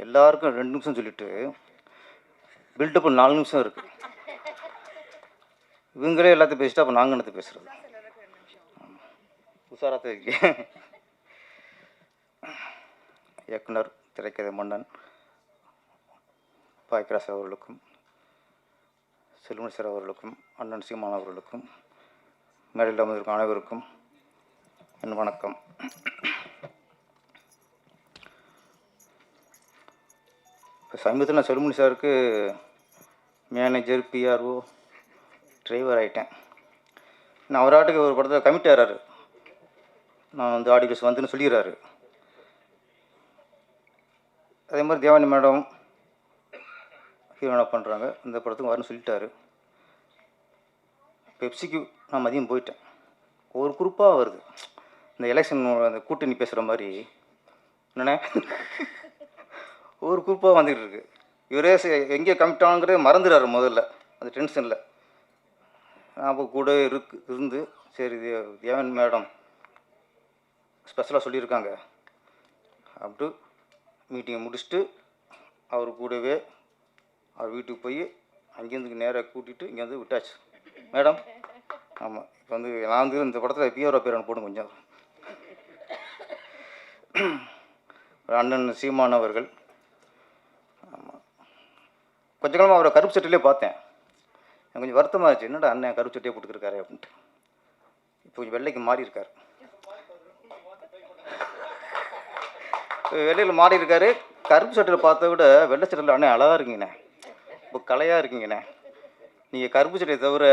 எல்லாருக்கும் ரெண்டு நிமிஷம் சொல்லிட்டு பில்டப் நாலு நிமிஷம் இருக்குது இவங்களே எல்லாத்தையும் பேசிட்டு அப்போ நாங்கள் என்னத்தை பேசுகிறது உஷாராக இருக்கேன் இயக்குனர் திரைக்கதை மன்னன் பாய்கராஸ் அவர்களுக்கும் செல்வன் சார் அவர்களுக்கும் அண்ணன் சீமான் அவர்களுக்கும் மேடையில் அமர்ந்திருக்கும் அனைவருக்கும் என் வணக்கம். இப்போ சமீபத்தில் நான் செல்முனி சாருக்கு மேனேஜர் பிஆர்ஓ டிரைவர் ஆகிட்டேன் நான் அவராட்டுக்கு ஒரு படத்தில் கமிட் ஆகிறாரு நான் வந்து ஆடியோஸ் வந்துன்னு சொல்லிடுறாரு. அதே மாதிரி தேவானி மேடம் ஹீரோனா பண்ணுறாங்க இந்த படத்துக்கு வரணும்னு சொல்லிட்டாரு. பெப்சிக்கு நான் மதியம் போயிட்டேன். ஒரு குரூப்பாக வருது. இந்த எலெக்ஷன் அந்த கூட்டணி பேசுகிற மாதிரி. என்னண்ணே? ஒரு குரூப்பாக வந்துக்கிட்டு இருக்கு. இவரே எங்கே கமிட் ஆகுங்கிறத மறந்துடுறாரு முதல்ல அந்த டென்ஷனில் அப்போ கூட இருக்கு இருந்து சரி தேவன் மேடம் ஸ்பெஷலாக சொல்லியிருக்காங்க. அப்படி மீட்டிங்கை முடிச்சுட்டு அவர் கூடவே அவர் வீட்டுக்கு போய் அங்கேருந்து நேராக கூட்டிகிட்டு இங்கேருந்து விட்டாச்சு. மேடம் ஆமாம் இப்போ வந்து நான் வந்து இந்த படத்தில் பியோரா பேர் போடும் கொஞ்சம். அண்ணன் சீமான் அவர்கள் கொஞ்ச காலமாக அவரை கருப்பு சட்டையிலே பார்த்தேன். எனக்கு கொஞ்சம் வருத்தமாக இருந்துச்சு. என்னடா அண்ணன் கருப்பு சட்டையே போட்டுருக்காரு அப்படின்ட்டு. இப்போ கொஞ்சம் வெள்ளைக்கு மாறி இருக்கார். வெள்ளையில் மாறி இருக்காரு. கருப்பு சட்டையில் பார்த்த விட வெள்ளை சட்டையில் அண்ணன் அழகாக இருக்கீங்கண்ணே. இப்போ கலையாக இருக்கீங்கண்ணே. நீங்கள் கருப்பு சட்டையை தவிர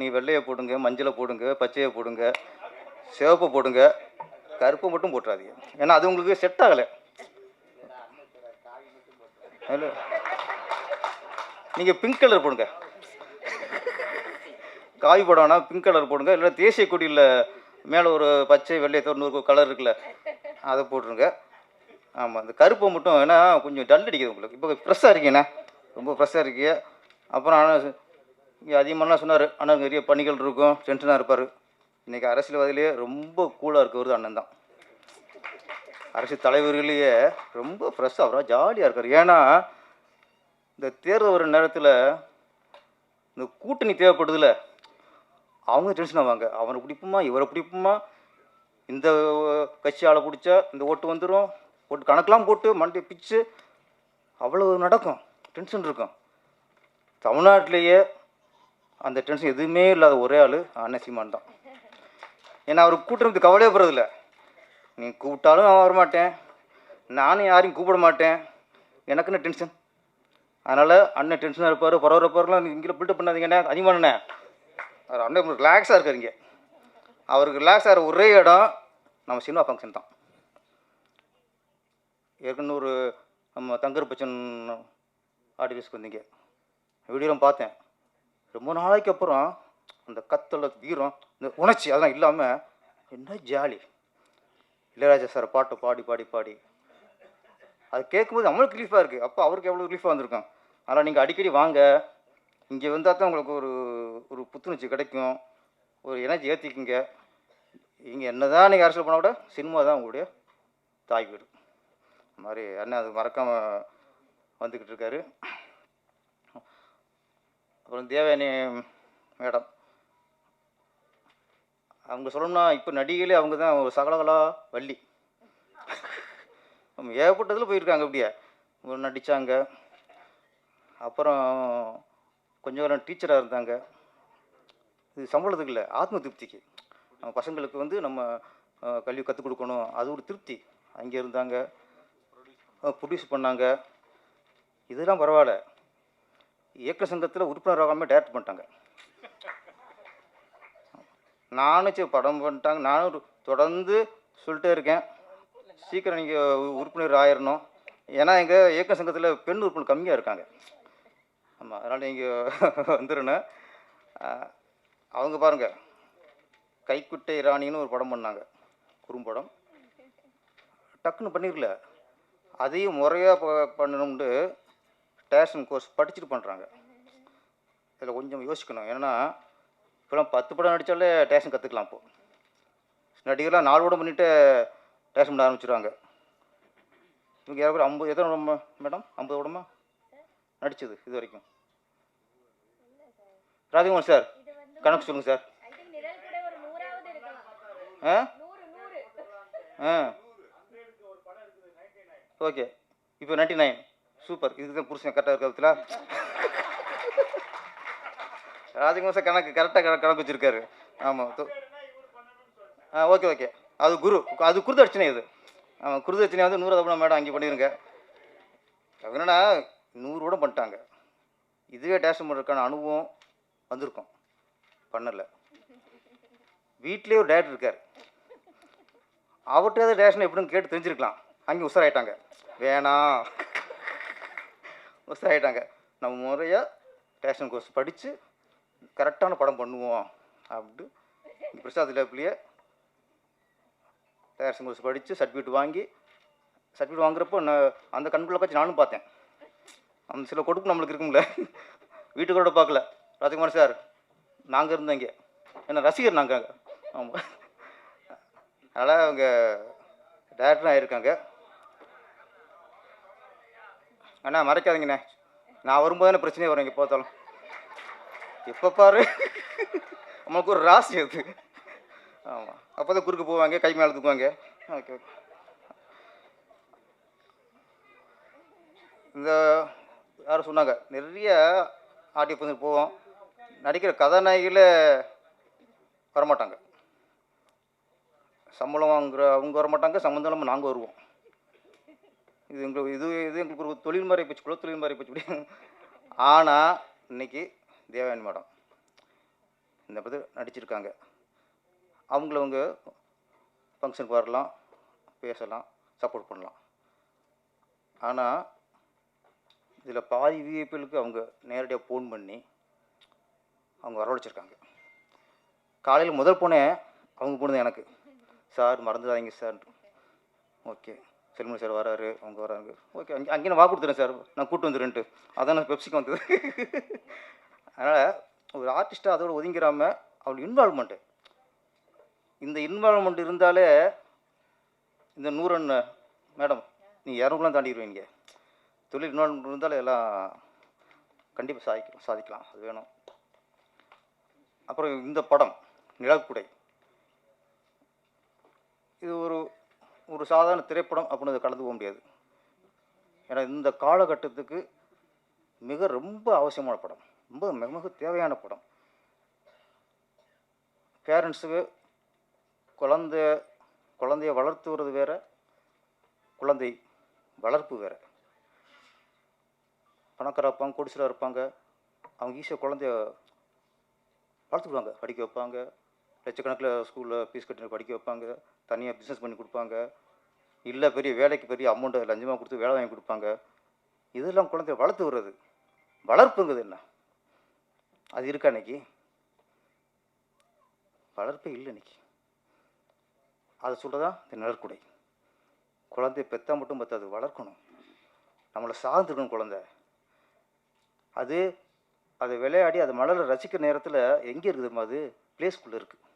நீ வெள்ளையை போடுங்க மஞ்சளை போடுங்க பச்சையை போடுங்க சிவப்பை போடுங்க கருப்பை மட்டும் போட்டுறாதீங்க. ஏன்னா அது உங்களுக்கு செட் ஆகலை. இல்லை நீங்கள் பிங்க் கலர் போடுங்க. காய் போடணும்னா பிங்க் கலர் போடுங்க. இல்லை தேசிய கொடியில் மேலே ஒரு பச்சை வெள்ளை தொண்ணூறு கலர் இருக்குல்ல அதை போட்டுருங்க. ஆமாம் இந்த கருப்பை மட்டும் ஏன்னா கொஞ்சம் டல் அடிக்குது உங்களுக்கு. இப்போ ஃப்ரெஷ்ஷாக இருக்கீங்கண்ணா. ரொம்ப ஃப்ரெஷ்ஷாக இருக்கீங்க. அப்புறம் ஆனால் இங்கே அதிகமாகலாம் சொன்னார். அண்ணன் நிறைய பணிகள் இருக்கும். டென்ஷனாக இருப்பார். இன்றைக்கி அரசியல்வாதியிலேயே ரொம்ப கூலாக இருக்கிறது அண்ணன் தான். அரசியல் தலைவர்களையே ரொம்ப ஃப்ரெஷ்ஷாக அவராக ஜாலியாக இருக்கார். ஏன்னா இந்த தேர்தல் வர நேரத்தில் இந்த கூட்டணி தேவைப்படுதுல அவங்க டென்ஷன் ஆவாங்க. அவனை பிடிப்புமா இவரை பிடிப்புமா? இந்த கட்சி ஆளை பிடிச்சா இந்த ஓட்டு வந்துடும் ஓட்டு கணக்கெலாம் போட்டு மண்டை பிச்சு அவ்வளோ நடக்கும். டென்ஷன் இருக்கும். தமிழ்நாட்டிலேயே அந்த டென்ஷன் எதுவுமே இல்லாத ஒரே ஆள் அண்ணன் சீமான் தான். ஏன்னா அவர் கூட்டுறதுக்கு கவலையே போகிறதில்ல நீ கூப்பிட்டாலும் நான் வரமாட்டேன். நானும் யாரையும் கூப்பிட மாட்டேன். எனக்குன்னு டென்ஷன் அதனால் அண்ணன் டென்ஷனாக இருப்பார் பரவரப்பாரெலாம் இங்கே பில்டப் பண்ணாதீங்கண்ணே அதிகமானண்ணே. அவர் அண்ணன் ரிலாக்ஸாக இருக்காருங்க அவருக்கு ரிலாக்ஸ் ஆகிற ஒரே இடம் நம்ம சினிமா ஃபங்க்ஷன் தான். ஏற்கனவே ஒரு நம்ம தங்கர் பச்சன் ஆடியோஸ்க்கு வந்தீங்க. வீடியோலாம் பார்த்தேன். ரொம்ப நாளைக்கு அப்புறம் அந்த கத்தல வீரம் இந்த உணர்ச்சி அதெல்லாம் இல்லாமல் என்ன ஜாலி. இளையராஜா சார் பாட்டு பாடி பாடி பாடி. அது கேட்கும்போது நம்மளுக்கு ரிலீஃபாக இருக்குது அப்போ அவருக்கு எவ்வளோ ரிலீஃபாக வந்திருக்கும்? அதனால் நீங்கள் அடிக்கடி வாங்க. இங்கே வந்தால் தான் உங்களுக்கு ஒரு ஒரு புத்துணர்ச்சி கிடைக்கும். ஒரு எனர்ஜி ஏற்றிக்குங்க இங்கே என்ன தான் நீங்கள் அரசியல் பண்ணால் கூட சினிமா தான் உங்களுடைய தாய் வீடு அது மாதிரி அண்ணன் அது மறக்காமல் வந்துக்கிட்டு இருக்காரு. அப்புறம் தேவயானி மேடம். அவங்க சொல்லணும்னா இப்போ நடிகையிலே அவங்க தான் ஒரு சகலகலா வள்ளி. ஏகப்பட்டதில் போயிருக்காங்க அப்படியே. ஒரு நடித்தாங்க அப்புறம் கொஞ்ச காலம் டீச்சராக இருந்தாங்க. இது சம்பளத்துக்கு இல்லை ஆத்ம திருப்திக்கு. நம்ம பசங்களுக்கு வந்து நம்ம கல்வி கற்றுக் கொடுக்கணும். அது ஒரு திருப்தி. அங்கே இருந்தாங்க. ப்ரொடியூஸ் பண்ணாங்க. இதெல்லாம் பரவாயில்ல. இயக்க சங்கத்தில் உறுப்பினர் ஆகாமல் டேரக்ட் பண்ணிட்டாங்க. நானும் சரி படம் பண்ணிட்டாங்க. நானும் தொடர்ந்து சொல்லிட்டே இருக்கேன். சீக்கிரம் நீங்கள் உறுப்பினர் ஆயிரணும். ஏன்னா எங்கள் இயக்க சங்கத்தில் பெண் உறுப்பினர் கம்மியாக இருக்காங்க. ஆமாம் அதனால் நீங்கள் வந்துடணும் அவங்க பாருங்கள் கைக்குட்டை ராணின்னு ஒரு படம் பண்ணாங்க. குறும்படம் டக்குன்னு பண்ணிடல அதையும் முறையாக பண்ணணும்னு டேஷன் கோர்ஸ் படிச்சுட்டு பண்ணுறாங்க இதில் கொஞ்சம் யோசிக்கணும். ஏன்னா இப்போலாம் பத்து படம் நடித்தாலே டேஷன் கற்றுக்கலாம் இப்போது நடிகர்லாம் நாலு படம் பண்ணிவிட்டு டேஷன் பண்ண ஆரம்பிச்சிடுவாங்க இவங்க யாரும் ஐம்பது எத்தனை உடம்பு மேடம்? ஐம்பது உடம்பா? நடிச்சது இது வரைக்கும். ராஜகுமார் சார் கணக்கு சொல்லுங்கள் சார். ஆ? ஆ. ஓகே. இப்போ நைன்டி நைன். சூப்பர். இதுதான் புருஷன் கரெக்டாக இருக்கிறதுல ராஜகுமார் சார் கணக்கு கரெக்டாக கணக்கு வச்சுருக்காரு. ஆமாம் ஆ ஓகே ஓகே. அது குரு அது குருது அர்ச்சனை இது. அவன் குருது அர்ச்சனை வந்து நூறு தப்பு மேடம் அங்கே பண்ணிடுங்க என்னடா நூறு கூட பண்ணிட்டாங்க. இதுவே டேஷன் பண்ணுறதுக்கான அனுபவம் வந்திருக்கும். பண்ணலை. வீட்லேயே ஒரு டேரக்டர் இருக்கார். அவர்கிட்ட ஏதாவது ரேஷன் எப்படின்னு கேட்டு தெரிஞ்சிருக்கலாம். அங்கே உஷாராயிட்டாங்க. வேணாம் உஷாராயிட்டாங்க. நம்ம முறையாக டேஷன் கோர்ஸ் படித்து கரெக்டான படம் பண்ணுவோம். அப்படின்ட்டு பிரசாத் லேப்லேயே ரேஷன் கோர்ஸ் படித்து சர்டிஃபிகேட் வாங்கி சர்டிஃபிகேட் வாங்குறப்போ நான் அந்த கண்குள்ள வச்சு நானும் பார்த்தேன். அந்த சில கொடுப்பு நம்மளுக்கு இருக்கும்ல. வீட்டுக்கூட பார்க்கல. ராஜகுமார் சார் நாங்கள் இருந்தோம் இங்கே. ஏன்னா ரசிகர் நாங்கள் ஆமாம் அதனால் அவங்க டேரக்டரும் ஆகியிருக்காங்க அண்ணா மறைக்காதீங்கண்ணே. நான் வரும்போது பிரச்சனையே வரும் இங்கே பார்த்தாலும். எப்போ பாரு? நம்மளுக்கு ஒரு ராசி அது. ஆமாம் அப்போ தான் குறுக்கு போவாங்க கை மேலே தூக்குவாங்க. Okay okay. இந்த யாரும் சொன்னாங்க நிறைய ஆடியோ பசங்க போவோம். நடிக்கிற கதாநாயகியில் வரமாட்டாங்க. சம்பளம் வாங்குற அவங்க வரமாட்டாங்க சம்மந்தம் இல்லாமல் நாங்கள் வருவோம். இது எங்களுக்கு இது இது எங்களுக்கு ஒரு தொழில் மாதிரி போச்சு குல தொழில் மாதிரி போச்சு. ஆனால் இன்னைக்கு தேவயானி மேடம் இந்த பற்றி நடிச்சிருக்காங்க. அவங்களவங்க ஃபங்க்ஷனுக்கு வரலாம் பேசலாம் சப்போர்ட் பண்ணலாம். ஆனால் இதில் பாதி விஐபிகளுக்கு அவங்க நேரடியாக ஃபோன் பண்ணி அவங்க வரவழைச்சிருக்காங்க. காலையில் முதல் போனே அவங்க போனது எனக்கு. சார் மறந்துடாதீங்க சார். ஓகே. செல்மணி சார் வராரு அவங்க வராங்க. ஓகே அங்கே அங்கே நான் வா கொடுத்துறேன் சார். நான் கூப்பிட்டு வந்துடுறேன்ட்டு. அதான் நான் பெப்சிக்கு வந்தது. அதனால் ஒரு ஆர்டிஸ்ட்டாக அதோட ஒதுங்கிறாமல் அவள் இன்வால்மெண்ட்டு இந்த இன்வால்மெண்ட் இருந்தாலே இந்த நூறன் மேடம் நீ இரநூறுலாம் தாண்டிடுவீங்க தொழில் இன்வால்மெண்ட் இருந்தாலே எல்லாம் கண்டிப்பாக சாதிக்கலாம் சாதிக்கலாம். அது வேணும். அப்புறம் இந்த படம் நிலக்குடை இது ஒரு ஒரு சாதாரண திரைப்படம் அப்படின்னு அதை கலந்து போக முடியாது. ஏன்னா இந்த காலகட்டத்துக்கு மிக ரொம்ப அவசியமான படம். ரொம்ப மிக மிக தேவையான படம். பேரண்ட்ஸுக்கு குழந்த குழந்தைய வளர்த்துவது வேற குழந்தை வளர்ப்பு வேற. பணக்காராக இருப்பாங்க குடிசலாக இருப்பாங்க அவங்க ஈஸியாக குழந்தைய வளர்த்துக்குவாங்க படிக்க வைப்பாங்க லட்சக்கணக்கில் ஸ்கூலில் ஃபீஸ் கட்டி படிக்க வைப்பாங்க தனியாக பிஸ்னஸ் பண்ணி கொடுப்பாங்க இல்லை பெரிய வேலைக்கு பெரிய அமௌண்ட்டை லஞ்சமாக கொடுத்து வேலை வாங்கி கொடுப்பாங்க. இதெல்லாம் குழந்தைய வளர்த்து விடுறது. வளர்ப்புங்கிறது என்ன? அது இருக்கா இன்னைக்கு? வளர்ப்பே இல்லை இன்னைக்கு. அதை சொல்கிறதா இந்த நிழற்குடை. குழந்தைய பெற்றா மட்டும் பத்தாது வளர்க்கணும். நம்மளை சார்ந்துருக்கணும் குழந்தை. அது அதை விளையாடி அது மலரை ரசிக்கிற நேரத்தில் எங்கே இருக்குதுமா அது? ப்ளே இருக்குது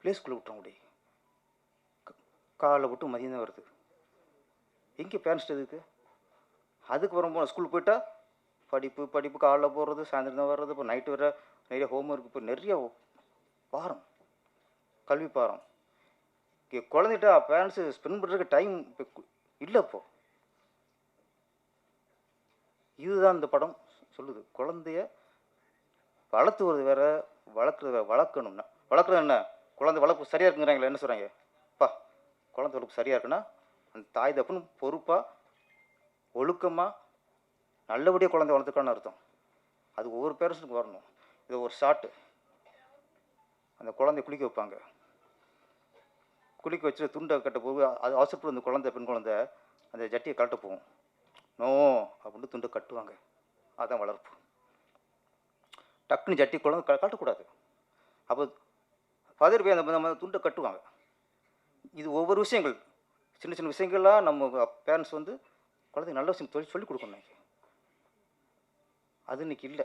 ப்ளே விட்டுறோம் அப்படி. முடியும் காலைல விட்டு மதியம் தான் வருது. எங்கே பேரண்ட்ஸ் எதுக்கு? அதுக்கு வரும் ஸ்கூல் போயிட்டா படிப்பு படிப்பு காலைல போடுறது சாயந்தரம் தான் வர்றது இப்போ நைட்டு வர நிறைய ஹோம்ஒர்க் இப்போ நிறைய வாரம். கல்வி பாரம் இங்கே குழந்தைகிட்ட பேரண்ட்ஸு ஸ்பெண்ட் பண்ணுறதுக்கு டைம் இப்போ இல்லை இப்போ. இதுதான் இந்த படம் சொல்லுது. குழந்தைய வளர்த்துவது வேற வளர்க்குறது வேற வளர்க்கணும்னா. வளர்க்குறது என்ன? குழந்தை வளர்ப்பு சரியாக இருக்குங்கிறாங்களே என்ன சொல்கிறாங்க பா குழந்தை வளர்ப்பு சரியாக இருக்குன்னா அந்த தாய் தப்புன்னு பொறுப்பாக ஒழுக்கமாக நல்லபடியாக குழந்தை வளர்த்துக்கான்னு அர்த்தம். அது ஒவ்வொரு பேரண்ட்ஸுக்கு வரணும். இது ஒரு ஷாட்டு அந்த குழந்தைய குளிக்க வைப்பாங்க. குளிக்க வச்சு துண்டை கட்ட போது அது அவசரப்பட்டு அந்த குழந்தை பெண் குழந்தை அந்த ஜட்டியை கலட்ட போகும். நோ அப்படின்னு துண்டை கட்டுவாங்க. அதுதான் வளர்ப்பு. டக்குன்னு ஜட்டி குழந்தை க- கட்டக்கூடாது. அப்போ பதிர் போய் அந்த நம்ம துண்டை கட்டுவாங்க. இது ஒவ்வொரு விஷயங்கள். சின்ன சின்ன விஷயங்கள்லாம் நம்ம பேரண்ட்ஸ் வந்து குழந்தைங்க நல்ல விஷயம் சொல்லி சொல்லிக் கொடுக்கணும் இன்னைக்கு. அது இன்னைக்கு இல்லை.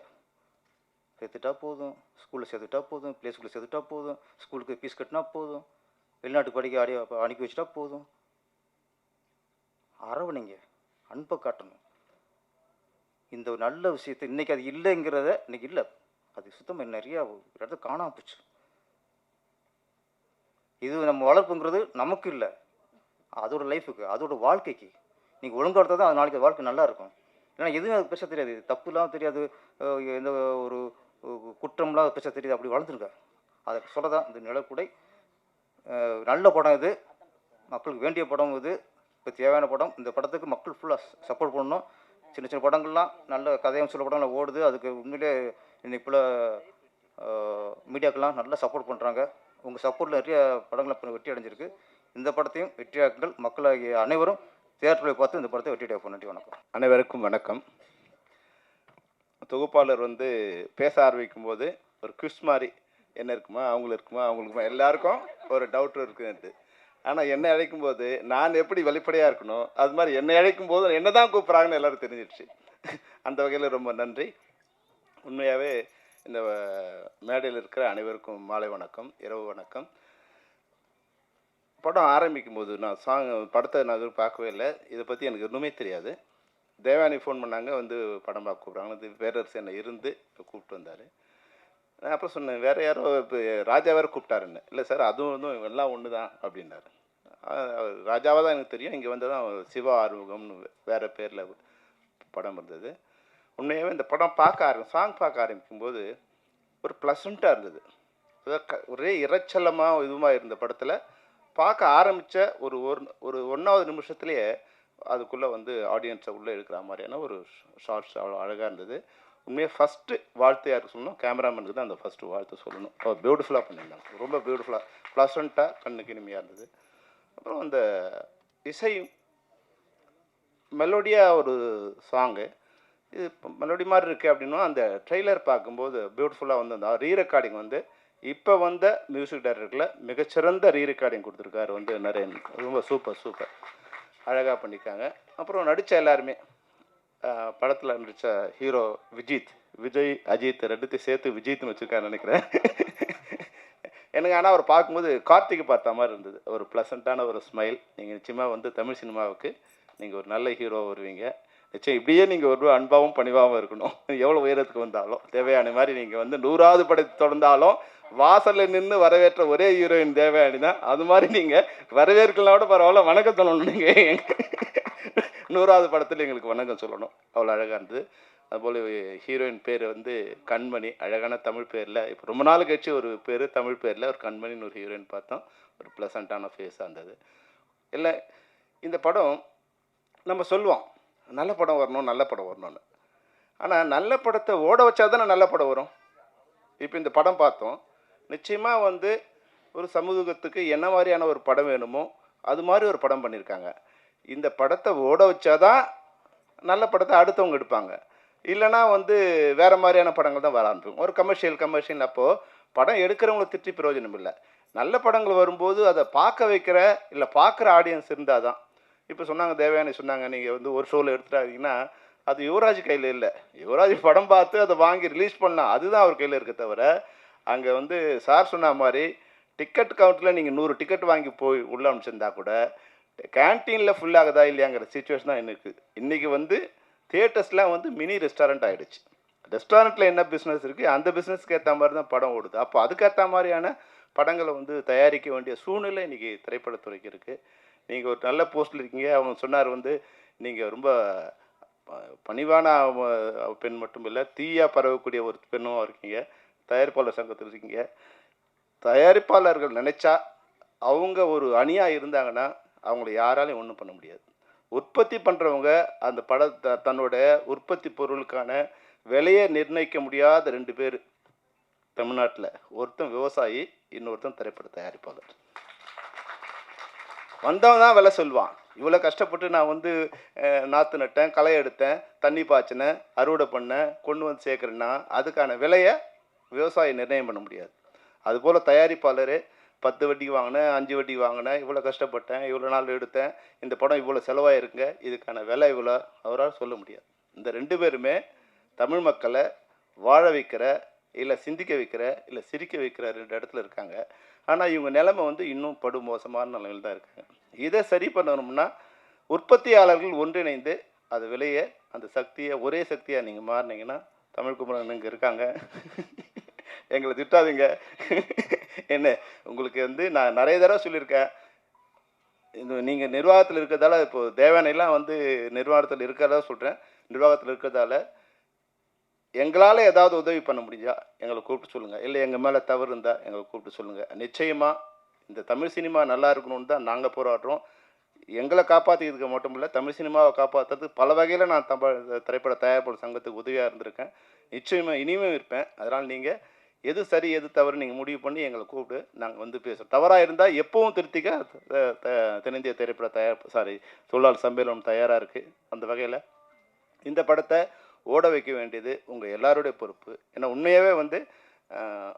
சேர்த்துட்டா போதும். ஸ்கூலில் சேர்த்துட்டா போதும். ப்ளே ஸ்கூலில் சேர்த்துட்டா போதும். ஸ்கூலுக்கு ஃபீஸ் கட்டினா போதும். வெளிநாட்டுக்கு படிக்க அடி அனுப்பி வச்சுட்டா போதும். அரவணைங்க. அன்பை காட்டணும். இந்த ஒரு நல்ல விஷயத்தை இன்னைக்கு அது இல்லைங்கிறத இன்னைக்கு இல்லை. அது சுத்தமாக நிறையா இடத்த காணாம போச்சு. இது நம்ம வளர்ப்புங்கிறது நமக்கு இல்லை. அதோட லைஃபுக்கு அதோட வாழ்க்கைக்கு. நீங்கள் ஒழுங்காக எடுத்தால் தான் அது நாளைக்கு அது வாழ்க்கை நல்லா இருக்கும். ஏன்னா எதுவும் அது பேச தெரியாது. தப்புலாம் தெரியாது. எந்த ஒரு குற்றம்லாம் பேச தெரியாது. அப்படி வளர்ந்துருங்க. அதை சொல்ல தான் இந்த நிலக்குடை நல்ல படம் இது. மக்களுக்கு வேண்டிய படம் இது. இப்போ தேவையான படம். இந்த படத்துக்கு மக்கள் ஃபுல்லாக சப்போர்ட் பண்ணணும். சின்ன சின்ன படங்கள்லாம் நல்ல கதையும் சில படங்கள் ஓடுது. அதுக்கு உண்மையிலே இன்னைக்கு போல் மீடியாக்கெல்லாம் நல்லா சப்போர்ட் பண்ணுறாங்க உங்கள் சப்போர்ட்டில் நிறைய படங்கள் இப்போ வெற்றி அடைஞ்சிருக்கு. இந்த படத்தையும் வெற்றியாக்குங்கள் மக்களாகிய அனைவரும் தேட்டரில் பார்த்து இந்த படத்தை வெற்றி அடைய நன்றி வணக்கம். அனைவருக்கும் வணக்கம். தொகுப்பாளர் வந்து பேச ஆரம்பிக்கும் போது ஒரு குவிஸ் மாதிரி என்ன இருக்குமா அவங்களுக்கு இருக்குமா அவங்களுக்குமா எல்லாருக்கும் ஒரு டவுட் இருக்குன்ட்டு ஆனால் என்னை அழைக்கும் போது நான் எப்படி வெளிப்படையாக இருக்கணும் அது மாதிரி என்னை அழைக்கும் போது என்ன தான் கூப்பிட்றாங்கன்னு எல்லோரும் தெரிஞ்சிடுச்சு. அந்த வகையில் ரொம்ப நன்றி. உண்மையாகவே இந்த மேடையில் இருக்கிற அனைவருக்கும் மாலை வணக்கம் இரவு வணக்கம். படம் ஆரம்பிக்கும் போது நான் சாங் படத்தை நான் எதுவும் பார்க்கவே இல்லை. இதை பற்றி எனக்கு ஒன்றுமே தெரியாது. தேவானி ஃபோன் பண்ணாங்க வந்து படம் பார்க்க கூப்பிட்றாங்க. இது பேரரசு என்னை இருந்து இப்போ கூப்பிட்டு வந்தார். அப்புறம் சொன்னேன் வேறு யாரோ இப்போ ராஜா வேறு கூப்பிட்டாருன்னு. இல்லை சார் அதுவும் வந்து எல்லாம் ஒன்று தான் அப்படின்னாரு ராஜாவாக தான் எனக்கு தெரியும். இங்கே வந்து தான் சிவா ஆர்வகம்னு வேறு பேரில் படம் இருந்தது உண்மையாகவே இந்த படம் பார்க்க ஆரம்பி சாங் பார்க்க ஆரம்பிக்கும்போது ஒரு ப்ளசண்ட்டாக இருந்தது. ஒரே இரைச்சலமாக இதுமாக இருந்த படத்தில் பார்க்க ஆரம்பித்த ஒரு ஒரு ஒரு ஒன்றாவது நிமிஷத்துலேயே அதுக்குள்ளே வந்து ஆடியன்ஸை உள்ளே எடுக்கிற மாதிரியான ஒரு ஷார்ட்ஸ் அவ்வளோ அழகாக இருந்தது. உண்மையாக ஃபஸ்ட்டு வாழ்த்து யாருக்கு சொல்லணும்? கேமராமேனுக்கு தான் அந்த ஃபஸ்ட்டு வாழ்த்து சொல்லணும். அவர் பியூட்டிஃபுல்லாக பண்ணியிருந்தாங்க. ரொம்ப பியூட்டிஃபுல்லாக ப்ளசண்ட்டாக கண்ணுக்கு இனிமையாக இருந்தது. அப்புறம் அந்த இசை மெலோடியாக ஒரு சாங்கு இது மெலோடி மாதிரி இருக்குது அப்படின்னா அந்த ட்ரெய்லர் பார்க்கும்போது பியூட்டிஃபுல்லாக வந்து அந்த ரீ ரெக்கார்டிங் வந்து இப்போ வந்த மியூசிக் டைரக்டரில் மிகச்சிறந்த ரீ ரெக்கார்டிங் கொடுத்துருக்காரு வந்து நரேன். ரொம்ப சூப்பர் சூப்பர் அழகாக பண்ணியிருக்காங்க. அப்புறம் நடித்த எல்லாருமே. படத்தில் நடித்த ஹீரோ விஜித் விஜய் அஜித் ரெண்டுத்தையும் சேர்த்து விஜித்னு வச்சுருக்கான்னு நினைக்கிறேன். எனக்கு ஆனால் அவர் பார்க்கும்போது கார்த்திகை பார்த்த மாதிரி இருந்தது. ஒரு ப்ளசண்ட்டான ஒரு ஸ்மைல் நீங்கள் நிச்சயமாக வந்து தமிழ் சினிமாவுக்கு நீங்கள் ஒரு நல்ல ஹீரோ வருவீங்க. நிச்சயம் இப்படியே நீங்கள் ஒரு அன்பாகவும் பணிவாகவும் இருக்கணும். எவ்வளோ உயரத்துக்கு வந்தாலும் தேவையான மாதிரி நீங்கள் வந்து நூறாவது படத்தை தொடர்ந்தாலும் வாசலில் நின்று வரவேற்ற ஒரே ஹீரோயின் தேவையானி தான். அது மாதிரி நீங்கள் வரவேற்கலாம் கூட பரவாயில்ல. வணக்கம் சொல்லணும் நீங்கள் நூறாவது படத்தில் எங்களுக்கு வணக்கம் சொல்லணும். அவ்வளோ அழகாக இருந்தது. அதுபோல் ஹீரோயின் பேர் வந்து கண்மணி. அழகான தமிழ் பேரில். இப்போ ரொம்ப நாள் கழிச்சு ஒரு பேர் தமிழ் பேரில். ஒரு கண்மணின்னு ஒரு ஹீரோயின் பார்த்தோம். ஒரு ப்ளசண்ட்டான ஃபேஸாக இருந்தது. இல்லை இந்த படம் நம்ம சொல்லுவோம். நல்ல படம் வரணும் நல்ல படம் வரணும்னு. ஆனால் நல்ல படத்தை ஓட வச்சா தானே நல்ல படம் வரும்? இப்போ இந்த படம் பார்த்தோம். நிச்சயமாக வந்து ஒரு சமூகத்துக்கு என்ன மாதிரியான ஒரு படம் வேணுமோ அது மாதிரி ஒரு படம் பண்ணியிருக்காங்க. இந்த படத்தை ஓட வச்சாதான் நல்ல படத்தை அடுத்தவங்க எடுப்பாங்க. இல்லைனா வந்து வேறு மாதிரியான படங்கள் தான் வர ஆரம்பிக்கும். ஒரு கமர்ஷியல் கமர்ஷியல் அப்போது படம் எடுக்கிறவங்களை திட்டி பிரயோஜனம் இல்லை. நல்ல படங்கள் வரும்போது அதை பார்க்க வைக்கிற இல்லை பார்க்குற ஆடியன்ஸ் இருந்தால் தான் இப்போ சொன்னாங்க தேவயானி சொன்னாங்க நீங்கள் வந்து ஒரு ஷோவில் எடுத்துட்டாங்கன்னா அது யுவராஜ் கையில் இல்லை. யுவராஜ் படம் பார்த்து அதை வாங்கி ரிலீஸ் பண்ணலாம். அதுதான் அவர் கையில் இருக்க தவிர அங்கே வந்து சார் சொன்ன மாதிரி டிக்கெட் கவுண்ட்டில் நீங்கள் நூறு டிக்கெட் வாங்கி போய் உள்ள அனுப்பிச்சிருந்தா கூட கேன்டீனில் ஃபுல் ஆகுதா இல்லையாங்கிற சுச்சுவேஷன் தான் இருக்குது இன்றைக்கி வந்து தியேட்டர்ஸ்லாம் வந்து மினி ரெஸ்டாரண்ட் ஆகிடுச்சு ரெஸ்டாரண்ட்டில் என்ன பிஸ்னஸ் இருக்குது அந்த பிஸ்னஸ்க்கு ஏற்ற மாதிரி தான் படம் ஓடுது. அப்போ அதுக்கேற்ற மாதிரியான படங்களை வந்து தயாரிக்க வேண்டிய சூழ்நிலை இன்றைக்கி திரைப்படத்துறைக்கு இருக்குது நீங்கள் ஒரு நல்ல போஸ்ட்டில் இருக்கீங்க. அவங்க சொன்னார் வந்து நீங்கள் ரொம்ப பணிவான பெண் மட்டும் இல்லை தீயாக பரவக்கூடிய ஒரு பெண்ணும் இருக்கீங்க. தயாரிப்பாளர் சங்கத்தில் இருக்கீங்க. தயாரிப்பாளர்கள் நினச்சா அவங்க ஒரு அணியாக இருந்தாங்கன்னா அவங்கள யாராலையும் ஒன்றும் பண்ண முடியாது. உற்பத்தி பண்ணுறவங்க அந்த பட த- தன்னோட உற்பத்தி பொருளுக்கான விலையை நிர்ணயிக்க முடியாத ரெண்டு பேர் தமிழ்நாட்டில். ஒருத்தன் விவசாயி இன்னொருத்தன் திரைப்பட தயாரிப்பாளர். வந்தவன் தான் விலை சொல்லுவான். இவ்வளோ கஷ்டப்பட்டு நான் வந்து நாற்று நட்டேன் களை எடுத்தேன் தண்ணி பாய்ச்சினேன் அறுவடை பண்ணேன் கொண்டு வந்து சேர்க்குறேன்னா அதுக்கான விலையை விவசாயி நிர்ணயம் பண்ண முடியாது. அதுபோல் தயாரிப்பாளர் பத்து வட்டிக்கு வாங்கினேன் அஞ்சு வட்டிக்கு வாங்கினேன் இவ்வளோ கஷ்டப்பட்டேன் இவ்வளோ நாள் எடுத்தேன் இந்த படம் இவ்வளோ செலவாயிருங்க இதுக்கான விலை இவ்வளோ அவரால் சொல்ல முடியாது. இந்த ரெண்டு பேருமே தமிழ் மக்களை வாழ வைக்கிற இல்லை சிந்திக்க வைக்கிற இல்லை சிரிக்க வைக்கிற ரெண்டு இடத்துல இருக்காங்க. ஆனால் இவங்க நிலைமை வந்து இன்னும் படு மோசமான நிலைமையில் தான் இருக்காங்க. இதை சரி பண்ணணும்னா உற்பத்தியாளர்கள் ஒன்றிணைந்து அது விலையை அந்த சக்தியை ஒரே சக்தியாக நீங்கள் மாறினீங்கன்னா தமிழ் குமரன் இங்கே இருக்காங்க. எங்களை திட்டாதீங்க. என்ன உங்களுக்கு வந்து நான் நிறைய தடவை சொல்லியிருக்கேன். இந்த நீங்கள் நிர்வாகத்தில் இருக்கிறதால இப்போ தேவானைலாம் வந்து நிர்வாகத்தில் இருக்கிறதா சொல்கிறேன் நிர்வாகத்தில் இருக்கிறதால எங்களால் ஏதாவது உதவி பண்ண முடிஞ்சா எங்களை கூப்பிட்டு சொல்லுங்கள் இல்லை எங்கள் மேலே தவறு இருந்தால் எங்களை கூப்பிட்டு சொல்லுங்கள் நிச்சயமாக இந்த தமிழ் சினிமா நல்லா இருக்கணும்னு தான் நாங்கள் போராடுறோம். எங்களை காப்பாற்றிக்கிறதுக்கு மட்டும் இல்லை தமிழ் சினிமாவை காப்பாற்றுறதுக்கு பல வகையில் நான் தமிழ் திரைப்பட தயாரிப்பாளர் சங்கத்துக்கு உதவியாக இருந்திருக்கேன். நிச்சயமாக இனிமேல் இருப்பேன். அதனால் நீங்கள் எது சரி எது தவறு நீங்கள் முடிவு பண்ணி எங்களை கூப்பிட்டு நாங்கள் வந்து பேசுகிறோம் தவறாக இருந்தால் எப்பவும் திருத்திக்க த- த- தென்னிந்திய திரைப்பட தயார் சாரி தொழிலாளர் சம்மேளனம் தயாராக இருக்குது அந்த வகையில் இந்த படத்தை ஓட வைக்க வேண்டியது உங்கள் எல்லாருடைய பொறுப்பு. ஏன்னா உண்மையாகவே வந்து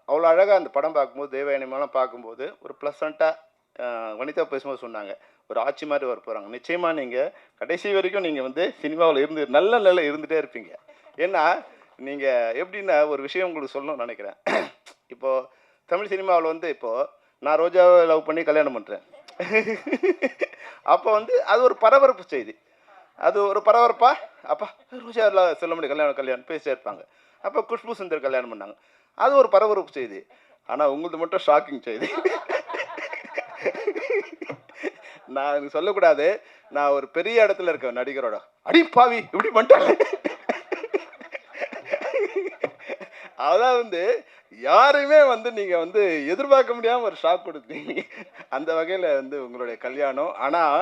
அவ்வளோ அழகாக அந்த படம் பார்க்கும்போது தேவயானிமெல்லாம் பார்க்கும்போது ஒரு ப்ளசண்ட்டாக வனிதா பேசும்போது சொன்னாங்க. ஒரு ஆட்சி மாதிரி வர போகிறாங்க நிச்சயமாக நீங்கள் கடைசி வரைக்கும் நீங்கள் வந்து சினிமாவில் இருந்து நல்ல நிலை இருந்துகிட்டே இருப்பீங்க. ஏன்னா நீங்கள் எப்படின்னா ஒரு விஷயம் உங்களுக்கு சொல்லணும்னு நினைக்கிறேன். இப்போது தமிழ் சினிமாவில் வந்து இப்போது நான் ரோஜாவை லவ் பண்ணி கல்யாணம் பண்ணுறேன் அப்போ வந்து அது ஒரு பரபரப்பு செய்தி. அது ஒரு பரபரப்பா? அப்பா ரோஜா சொல்ல முடியும் கல்யாணம் கல்யாணம் பேசிட்டே இருப்பாங்க. அப்போ குஷ்பு சுந்தர் கல்யாணம் பண்ணாங்க. அது ஒரு பரபரப்பு செய்தி. ஆனால் உங்களுது மட்டும் ஷாக்கிங் செய்தி. நான் சொல்லக்கூடாது. நான் ஒரு பெரிய இடத்துல இருக்கேன் நடிகரோட. அடி பாவி இப்படி பண்ணிட்டாங்க. அதான் வந்து யாரையுமே வந்து நீங்கள் வந்து எதிர்பார்க்க முடியாமல் ஒரு ஷாக் கொடுத்தீங்க அந்த வகையில் வந்து உங்களுடைய கல்யாணம். ஆனால்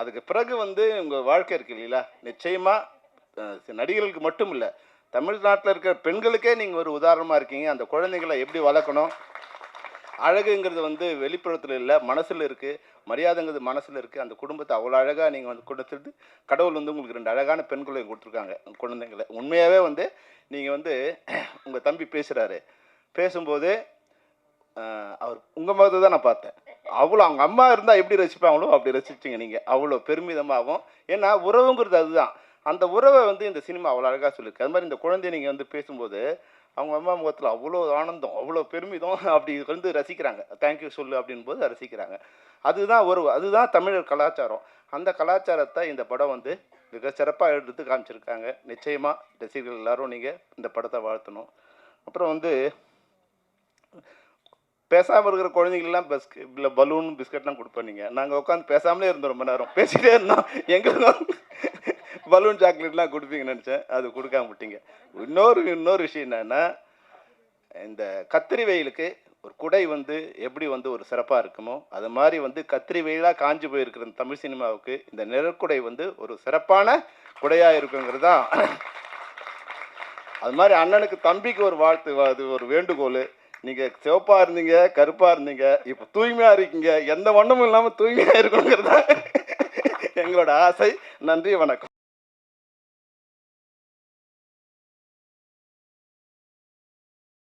அதுக்கு பிறகு வந்து உங்கள் வாழ்க்கை இருக்கு இல்லைங்களா? நிச்சயமாக நடிகர்களுக்கு மட்டும் இல்லை தமிழ்நாட்டில் இருக்கிற பெண்களுக்கே நீங்கள் ஒரு உதாரணமாக இருக்கீங்க. அந்த குழந்தைகளை எப்படி வளர்க்கணும்? அழகுங்கிறது வந்து வெளிப்புறத்தில் இல்லை மனசில் இருக்குது மரியாதைங்கிறது மனசில் இருக்குது அந்த குடும்பத்தை அவ்வளோ அழகாக நீங்கள் வந்து கொடுத்துட்டு கடவுள் வந்து உங்களுக்கு ரெண்டு அழகான பெண் குழந்தை கொடுத்துருக்காங்க குழந்தைங்களை. உண்மையாகவே வந்து நீங்கள் வந்து உங்கள் தம்பி பேசுகிறாரு பேசும்போது அவர் உங்கள் முகத்தை தான் நான் பார்த்தேன். அவ்வளோ அவங்க அம்மா இருந்தால் எப்படி ரசிப்பாங்களோ அப்படி ரசிச்சிங்க நீங்கள் அவ்வளோ பெருமிதமாகவும் ஏன்னா உறவுங்கிறது அதுதான். அந்த உறவை வந்து இந்த சினிமா அவ்வளோ அழகாக சொல்லியிருக்கு அது மாதிரி இந்த குழந்தைய நீங்கள் வந்து பேசும்போது அவங்க அம்மா முகத்தில் அவ்வளோ ஆனந்தம் அவ்வளோ பெருமிதம். அப்படி வந்து ரசிக்கிறாங்க. தேங்க்யூ சொல்லு அப்படின் போது ரசிக்கிறாங்க. அதுதான் ஒரு அதுதான் தமிழர் கலாச்சாரம். அந்த கலாச்சாரத்தை இந்த படம் வந்து மிக சிறப்பாக எடுத்து காமிச்சிருக்காங்க. நிச்சயமாக ரசிகர்கள் எல்லாரும் நீங்கள் இந்த படத்தை வாழ்த்தணும். அப்புறம் வந்து பேசாமல் இருக்கிற குழந்தைங்களெலாம் பெஸ்க் இல்லை பலூன் பிஸ்கட்லாம் கொடுப்பேன் நீங்கள் நாங்கள் உட்காந்து பேசாமலே இருந்தோம் ரொம்ப நேரம். பேசிகிட்டே இருந்தோம். எங்களுக்கும் பலூன் சாக்லேட்லாம் கொடுப்பீங்கன்னு நினச்சேன். அது கொடுக்காம விட்டீங்க. இன்னொரு இன்னொரு விஷயம் என்னென்னா இந்த கத்திரி வெயிலுக்கு ஒரு குடை வந்து எப்படி வந்து ஒரு சிறப்பாக இருக்குமோ அது மாதிரி வந்து கத்திரி வெயிலாக காஞ்சி போயிருக்கிற தமிழ் சினிமாவுக்கு இந்த நிழற்குடை வந்து ஒரு சிறப்பான குடையாக இருக்குங்கிறது தான் அது மாதிரி அண்ணனுக்கு தம்பிக்கு ஒரு வாழ்த்து அது ஒரு வேண்டுகோள். நீங்கள் சிவப்பாக இருந்தீங்க கருப்பாக இருந்தீங்க இப்போ தூய்மையாக இருக்கீங்க எந்த வண்ணமும் இல்லாமல் தூய்மையாக இருக்கணுங்கிறது தான் எங்களோட ஆசை. நன்றி வணக்கம்.